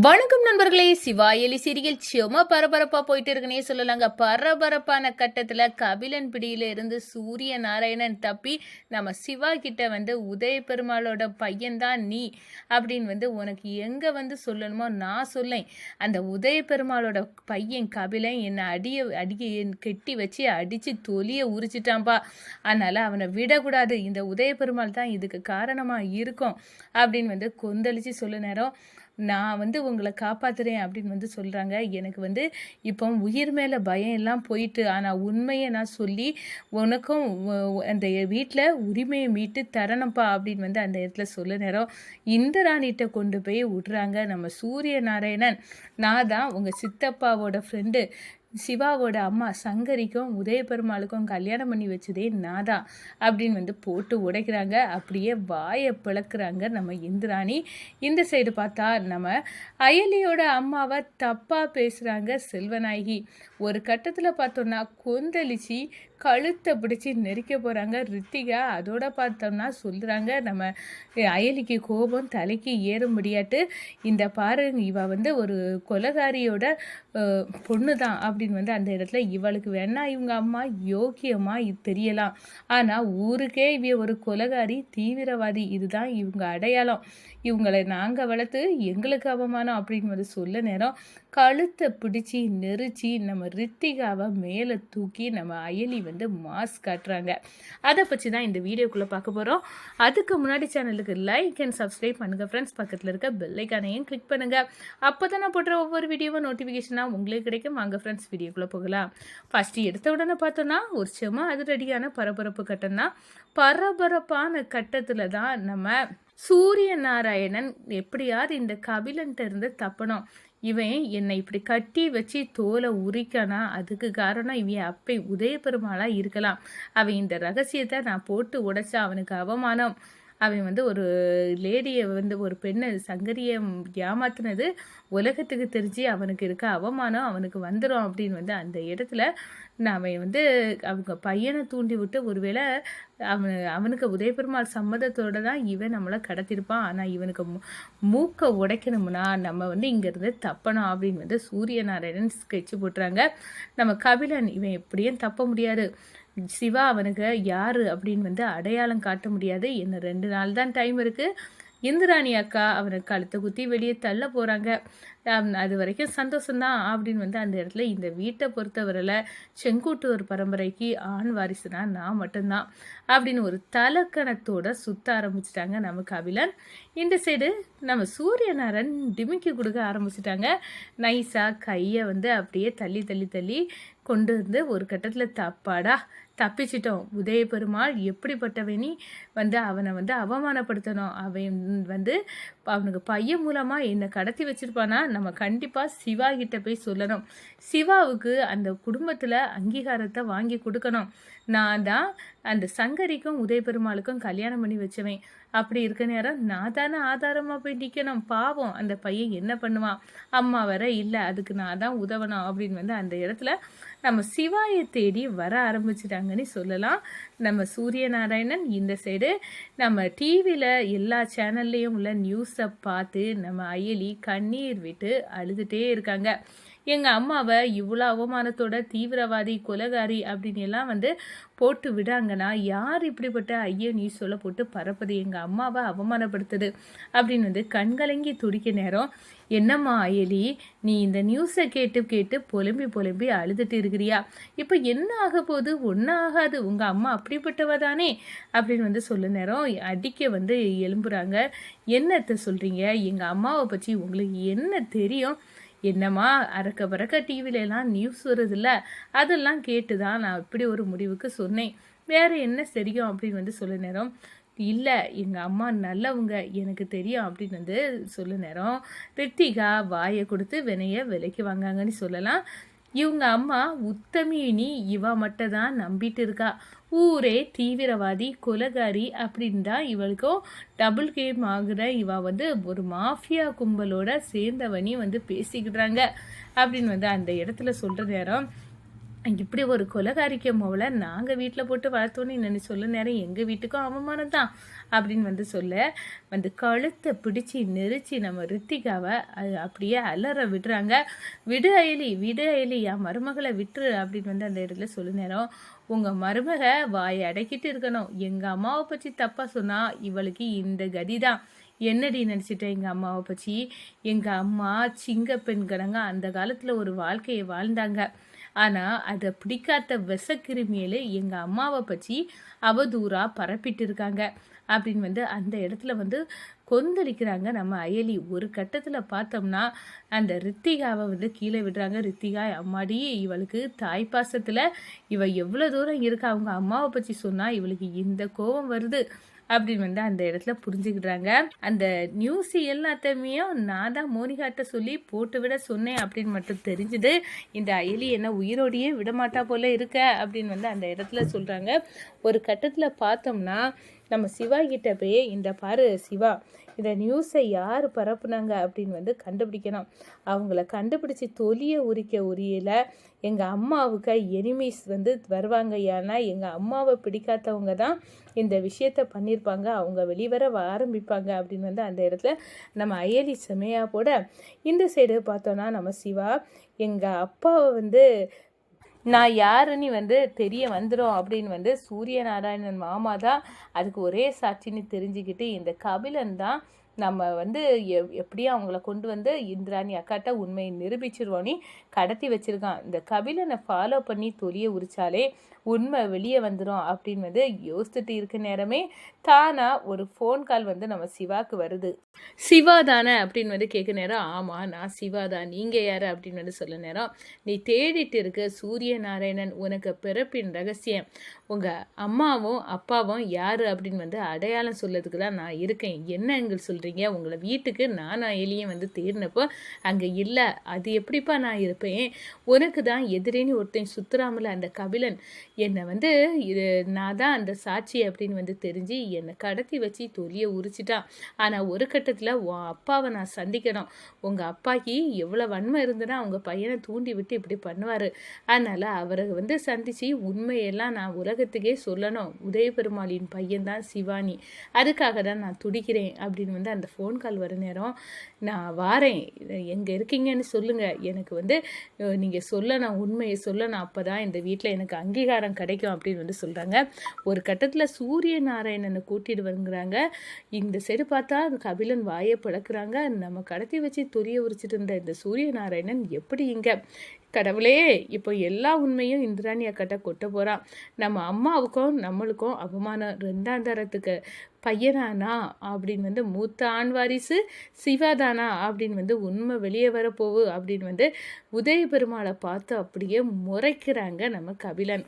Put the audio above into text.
வணக்கம் நண்பர்களே. சிவா எலி சீரியல் சும்மா பரபரப்பா போயிட்டு இருக்குன்னே சொல்லலாங்க. பரபரப்பான கட்டத்துல கபிலன் பிடியில இருந்து சூரிய நாராயணன் தப்பி நம்ம சிவா கிட்ட வந்து உதய பெருமாளோட பையன்தான் நீ அப்படின்னு வந்து உனக்கு எங்க வந்து சொல்லணுமோ நான் சொல்லேன். அந்த உதய பெருமாளோட பையன் கபிலன் என்னை அடிய அடிய கெட்டி வச்சு அடிச்சு தொலிய உரிச்சிட்டான்பா. அதனால அவனை விடக்கூடாது. இந்த உதய பெருமாள் தான் இதுக்கு காரணமா இருக்கும் அப்படின்னு வந்து கொந்தளிச்சு சொல்ல நேரம். நான் வந்து உங்களை காப்பாற்றுறேன் அப்படின்னு வந்து சொல்கிறாங்க எனக்கு வந்து இப்போ உயிர் மேலே பயம் எல்லாம் போயிட்டு ஆனால் உண்மையை நான் சொல்லி உனக்கும் அந்த வீட்டில் உரிமையை மீட்டு தரணும்ப்பா அப்படின்னு வந்து அந்த இடத்துல சொல்ல நேரம் இந்திராணிகிட்ட கொண்டு போய் விட்றாங்க நம்ம சூரிய நாராயணன் நான் தான் உங்கள் சித்தப்பாவோட ஃப்ரெண்டு சிவாவோட அம்மா சங்கரிக்கும் உதயபெருமாளுக்கும் கல்யாணம் பண்ணி வச்சதே நான் தான் அப்படின்னு வந்து போட்டு உடைக்கிறாங்க. அப்படியே வாயை பிளக்குறாங்க நம்ம இந்திராணி. இந்த சைடு பார்த்தா நம்ம அயலியோட அம்மாவை தப்பாக பேசுகிறாங்க செல்வநாயகி. ஒரு கட்டத்தில் பார்த்தோன்னா கொந்தளிச்சு கழுத்தை பிடிச்சி நெரிக்க போகிறாங்க ரித்திகா அதோட பார்த்தோம்னா சொல்கிறாங்க நம்ம அயலிக்கு கோபம் தலைக்கு ஏறும்படியாட்டு இந்த பாருங்க இவ வந்து ஒரு கொலகாரியோட பொண்ணு தான் அப்படின்னு வந்து அந்த இடத்துல இவளுக்கு வேணா இவங்க அம்மா யோக்கியமாக தெரியலாம். ஆனால் ஊருக்கே இவ ஒரு கொலகாரி தீவிரவாதி இதுதான் இவங்க அடையாளம். இவங்களை நாங்கள் வளர்த்து எங்களுக்கு அவமானம் அப்படின்னு வந்து சொல்ல நேரம். கழுத்தை பிடிச்சி நெரிச்சி நம்ம ரித்திகாவை மேலே தூக்கி நம்ம அயலி வந்து வந்து மாஸ் காட்டுறாங்க. அதை பற்றி தான் இந்த வீடியோக்குள்ளே பார்க்க போகிறோம் அதுக்கு முன்னாடி சேனலுக்கு லைக் அண்ட் சப்ஸ்கிரைப் பண்ணுங்கள் ஃப்ரெண்ட்ஸ் பக்கத்தில் இருக்க பெல்லைக்கானையும் கிளிக் பண்ணுங்கள் அப்போ தான் நான் போடுற ஒவ்வொரு வீடியோவும் நோட்டிஃபிகேஷனாக உங்களுக்கு கிடைக்கும். வாங்க ஃப்ரெண்ட்ஸ் வீடியோக்குள்ளே போகலாம். ஃபஸ்ட்டு எடுத்த உடனே பார்த்தோன்னா ஒரு அது அதிரடியான பரபரப்பு கட்டம் தான் பரபரப்பான கட்டத்தில் தான் நம்ம சூரிய நாராயணன் எப்படியாவது இந்த கபிலன்ட்டு இருந்து தப்பணும். இவன் என்னை இப்படி கட்டி வச்சு தோலை உரிக்கானா? அதுக்கு காரணம் இவன் அப்பை உதயபெருமாளா இருக்கலாம். அவன் இந்த ரகசியத்தை நான் போட்டு உடைச்சா அவனுக்கு அவமானம். அவன் வந்து ஒரு லேடியை வந்து ஒரு பெண்ணை சங்கரியை ஏமாத்தினது உலகத்துக்கு தெரிஞ்சு அவனுக்கு இருக்க அவமானம் அவனுக்கு வந்துடும் அப்படின்னு வந்து அந்த இடத்துல நான் அவன் வந்து அவங்க பையனை தூண்டி விட்டு ஒருவேளை அவன் அவனுக்கு உதயபெருமாள் சம்மதத்தோடு தான் இவன் நம்மளை கடத்திருப்பான். ஆனால் இவனுக்கு மூக்கை உடைக்கணும்னா நம்ம வந்து இங்கேருந்து தப்பணும் அப்படின்னு வந்து சூரியநாராயணன் ஸ்கெட்சு போட்டுறாங்க. நம்ம கபிலன் இவன் எப்படியும் தப்ப முடியாது. சிவா அவனுக்கு யார் அப்படின்னு வந்து அடையாளம் காட்ட முடியாது. இன்னும் ரெண்டு நாள் தான் டைம் இருக்குது இந்திராணி அக்கா அவனுக்கு கழுத்தை குத்தி வெளியே தள்ள போகிறாங்க அது வரைக்கும் சந்தோஷம்தான் அப்படின்னு வந்து அந்த இடத்துல இந்த வீட்டை பொறுத்தவரையில் செங்குட்டுவர் பரம்பரைக்கு ஆண் வாரிசுனா நான் மட்டும்தான் அப்படின்னு ஒரு தலக்கணத்தோட சுத்த ஆரம்பிச்சிட்டாங்க நம்ம கபிலன். இந்த சைடு நம்ம சூரியநாரன் டிமிக்கி கொடுக்க ஆரம்பிச்சிட்டாங்க. நைஸாக கையை வந்து அப்படியே தள்ளி தள்ளி தள்ளி கொண்டு வந்து ஒரு கட்டத்தில் தப்பாடா தப்பிச்சிட்டோம். உதய பெருமாள் எப்படிப்பட்டவனி வந்து அவனை வந்து அவமானப்படுத்தணும். அவன் வந்து அவனுக்கு பையன் மூலமாக என்னை கடத்தி வச்சிருப்பானா? நம்ம கண்டிப்பாக சிவா கிட்ட போய் சொல்லணும். சிவாவுக்கு அந்த குடும்பத்தில் அங்கீகாரத்தை வாங்கி கொடுக்கணும். நான் தான் அந்த சங்கரிக்கும் உதய பெருமாளுக்கும் கல்யாணம் பண்ணி வச்சவேன். அப்படி இருக்க நேரம் நான் தானே ஆதாரமாக போய் நிற்கணும் பாவம் அந்த பையன் என்ன பண்ணுவான்? அம்மா வர இல்லை அதுக்கு நான் தான் உதவணும் அப்படின்னு வந்து அந்த இடத்துல நம்ம சிவாயை தேடி வர ஆரம்பிச்சிட்டாங்கன்னு சொல்லலாம். நம்ம சூரிய நாராயணன் இந்த சைடு நம்ம டிவியில் எல்லா சேனல்லையும் உள்ள நியூஸை பார்த்து நம்ம அயலி கண்ணீர் விட்டு அழுதுகிட்டே இருக்காங்க. எங்கள் அம்மாவை இவ்வளோ அவமானத்தோட தீவிரவாதி கொலகாரி அப்படின்னு எல்லாம் வந்து போட்டு விடாங்கன்னா யார் இப்படிப்பட்ட ஐயோ நீ சொல்ல போட்டு பரப்புது? எங்கள் அம்மாவை அவமானப்படுத்துது அப்படின்னு வந்து கண்கலங்கி துடிக்க நேரம். என்னம்மா அயலி நீ இந்த நியூஸை கேட்டு கேட்டு புலம்பி புலம்பி அழுதுட்டு இருக்கிறியா? இப்போ என்ன ஆக போகுது? ஒன்றும் ஆகாது. உங்கள் அம்மா அப்படிப்பட்டவ தானே? அப்படின்னு வந்து சொல்ல நேரம் அடிக்க வந்து எழும்புறாங்க. என்னத்தை சொல்கிறீங்க எங்கள் அம்மாவை பற்றி உங்களுக்கு என்ன தெரியும்? என்னம்மா அறக்க பறக்க டிவிலெலாம் எல்லாம் நியூஸ் வருதுல்ல? அதெல்லாம் கேட்டு தான் நான் இப்படி ஒரு முடிவுக்கு சொன்னேன். வேறு என்ன தெரியும் அப்படின்னு வந்து சொல்ல நேரம்? இல்லை எங்கள் அம்மா நல்லவங்க எனக்கு தெரியும் அப்படின்னு வந்து சொல்ல நேரம். ரித்திகா வாயை கொடுத்து வினையை விலைக்கு வாங்காங்கன்னு சொல்லலாம். இவங்க அம்மா உத்தமியினி இவ மட்டும் தான் நம்பிட்டு இருக்கா ஊரே தீவிரவாதி கொலகாரி அப்படின்னு தான் இவளுக்கும் டபுள் கேம் ஆகுற இவ வந்து ஒரு மாஃபியா கும்பலோட சேர்ந்தவனி வந்து பேசிக்கிடுறாங்க அப்படின்னு வந்து அந்த இடத்துல சொல்கிற நேரம் இப்படி ஒரு கொலகாரிக்க மோவலை நாங்கள் வீட்டில் போட்டு வளர்த்தோன்னு என்னென்னு சொல்ல நேரம் எங்கள் வீட்டுக்கும் அவமானம் தான் அப்படின்னு வந்து சொல்ல வந்து கழுத்தை பிடிச்சி நெரிச்சு நம்ம ரித்திகாவை அது அப்படியே அலற விடுறாங்க. விடு அயலி விடு அயலி என் மருமகளை விட்டுரு அப்படின்னு வந்து அந்த இடத்துல சொல்ல நேரம் உங்கள் மருமக வாயை அடக்கிட்டு இருக்கணும். எங்கள் அம்மாவை பற்றி தப்பாக சொன்னால் இவளுக்கு இந்த கதி தான். என்னடி நினச்சிட்டேன் எங்கள் அம்மாவை பற்றி எங்கள் அம்மா சிங்க பெண்கடங்க அந்த காலத்தில் ஒரு வாழ்க்கையை வாழ்ந்தாங்க. ஆனால் அதை பிடிக்காத விசக்கிருமியில் எங்கள் அம்மாவை பற்றி அவதூறாக பரப்பிட்டு இருக்காங்க அப்படின்னு வந்து அந்த இடத்துல வந்து கொந்தளிக்கிறாங்க நம்ம அயலி. ஒரு கட்டத்தில் பார்த்தோம்னா அந்த ரித்திகாவை வந்து கீழே விடுறாங்க. ரித்திகா அம்மாடி இவளுக்கு தாய்ப்பாசத்தில் இவள் எவ்வளோ தூரம் இருக்கா? அவங்க அம்மாவை பற்றி சொன்னால் இவளுக்கு இந்த கோபம் வருது. அப்படின்னு வந்து அந்த இடத்துல புரிஞ்சுக்கிட்டாங்க அந்த நியூஸ் எல்லாத்தையுமே நான் தான் மோனிகாட்ட சொல்லி போட்டு விட சொன்னேன் அப்படின்னு மட்டும் தெரிஞ்சுது. இந்த அயலி என்ன உயிரோடையே விடமாட்டா போல இருக்க அப்படின்னு வந்து அந்த இடத்துல சொல்கிறாங்க ஒரு கட்டத்தில் பார்த்தோம்னா நம்ம சிவா கிட்ட போய் இந்த பாரு சிவா இந்த நியூஸை யார் பரப்புனாங்க? அப்படின்னு வந்து கண்டுபிடிக்கணும். அவங்கள கண்டுபிடிச்சி தொலியை உரிக்க உரியல. எங்கள் அம்மாவுக்கு எனிமீஸ் வந்து வருவாங்க. ஏன்னா எங்கள் அம்மாவை பிடிக்காதவங்க தான் இந்த விஷயத்த பண்ணியிருப்பாங்க அவங்க வெளிவர ஆரம்பிப்பாங்க அப்படின்னு வந்து அந்த இடத்துல நம்ம அயலி செமையா போட இந்த சைடு பார்த்தோன்னா நம்ம சிவா எங்கள் அப்பாவை வந்து நான் யாருன்னு வந்து தெரிய வந்துடும் அப்படின்னு வந்து சூரிய நாராயணன் மாமா தான் அதுக்கு ஒரே சாட்சின்னு தெரிஞ்சுக்கிட்டு இந்த கபிலன் தான் நம்ம வந்து எப்படியும் அவங்கள கொண்டு வந்து இந்திராணி அக்காட்ட உண்மையை நிரூபிச்சிருவோன்னு கடத்தி வச்சிருக்கான். இந்த கபிலனை ஃபாலோ பண்ணி தொலியை உரிச்சாலே உண்மை வெளியே வந்துடும் அப்படின்னு வந்து யோசித்துட்டு இருக்க நேரமே தானாக ஒரு ஃபோன் கால் வந்து நம்ம சிவாக்கு வருது. சிவா தானே அப்படின்னு வந்து கேட்க நேரம் ஆமாம் நான் சிவா தான். நீங்கள் யார்? அப்படின்னு வந்து சொல்ல நேரம் நீ தேடிட்டு இருக்க சூரிய நாராயணன் உனக்கு பிறப்பின் ரகசியம். உங்கள் அம்மாவும் அப்பாவும் யார்? அப்படின்னு வந்து அடையாளம் சொல்லதுக்கு தான் நான் இருக்கேன். என்ன எங்கள் சொல்கிறீங்க உங்களை வீட்டுக்கு நான் எலியும் வந்து தேடினப்போ அங்கே இல்லை அது எப்படிப்பா நான் இருப்பேன்? உனக்கு தான் எதிரின்னு ஒருத்தன் சுத்துறாமல் அந்த கபிலன். என்னை வந்து இது நான் தான் அந்த சாட்சி அப்படின்னு வந்து தெரிஞ்சு என்னை கடத்தி வச்சு தொலியை உரிச்சிட்டான். ஆனால் ஒரு கட்டத்தில் உன் அப்பாவை நான் சந்திக்கணும். உங்கள் அப்பாக்கு எவ்வளோ வன்மை இருந்ததுன்னா அவங்க பையனை தூண்டி விட்டு இப்படி பண்ணுவார். அதனால் அவரை வந்து சந்தித்து உண்மையெல்லாம் நான் உலகத்துக்கே சொல்லணும். உதய பெருமாளின் பையன் தான் சிவானி. அதுக்காக தான் நான் துடிக்கிறேன் அப்படின்னு வந்து அந்த ஃபோன் கால் வர நேரம் நான் வாரேன். எங்கே இருக்கீங்கன்னு சொல்லுங்கள் எனக்கு வந்து நீங்கள் சொல்ல நான் உண்மையை சொல்ல நான் அப்போ தான் இந்த வீட்டில் எனக்கு அங்கீகாரம் அங்கீகாரம் கிடைக்கும் அப்படின்னு வந்து சொல்கிறாங்க ஒரு கட்டத்தில் சூரிய நாராயணனை கூட்டிட்டு வருங்கிறாங்க இந்த சைடு பார்த்தா கபிலன் வாயை பழக்கிறாங்க நம்ம கடத்தி வச்சு துரிய உரிச்சிட்டு இருந்த இந்த சூரிய நாராயணன் எப்படி இங்கே கடவுளே இப்போ எல்லா உண்மையும் இந்திராணி அக்கட்ட கொட்ட போகிறான் நம்ம அம்மாவுக்கும் நம்மளுக்கும் அவமானம் ரெண்டாம் தரத்துக்கு. பையனானா அப்படின்னு வந்து மூத்த ஆண் வாரிசு சிவாதானா அப்படின்னு வந்து உண்மை வெளியே வரப்போவு அப்படின்னு வந்து உதய பெருமாளை பார்த்து அப்படியே முறைக்கிறாங்க நம்ம கபிலன்.